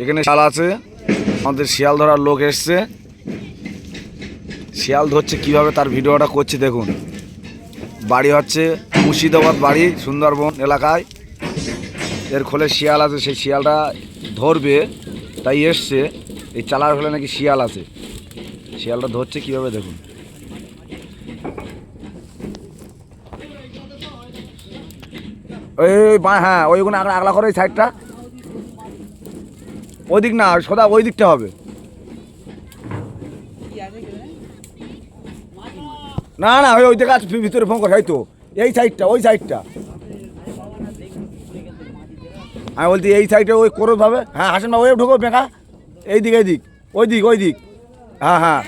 এখানে শাল আছে। আমাদের শিয়াল ধরার লোক এসছে। শিয়াল ধরছে কীভাবে তার ভিডিওটা করছি দেখুন। বাড়ি হচ্ছে মুর্শিদাবাদ বাড়ি, সুন্দরবন এলাকায়। এর খোলে শিয়াল আছে, সেই শিয়ালটা ধরবে, তাই এসছে। এই চালার হলে নাকি শিয়াল আছে। শিয়ালটা ধরছে কীভাবে দেখুন। ওই হ্যাঁ ওইগুলো আগলা করে সাইডটা। ওইদিক না সদা ওই দিকটা হবে। না না, ওই দিকে আছে ভিতরে ফোন করে হয়তো এই সাইডটা ওই সাইডটা আমি বলছি, এই সাইডে ওই করো ভাবে। হ্যাঁ হাসান বাবু ওই ঢুকো, বেঁকা। এই দিক এই দিক, ওই দিক ওই দিক। হ্যাঁ হ্যাঁ।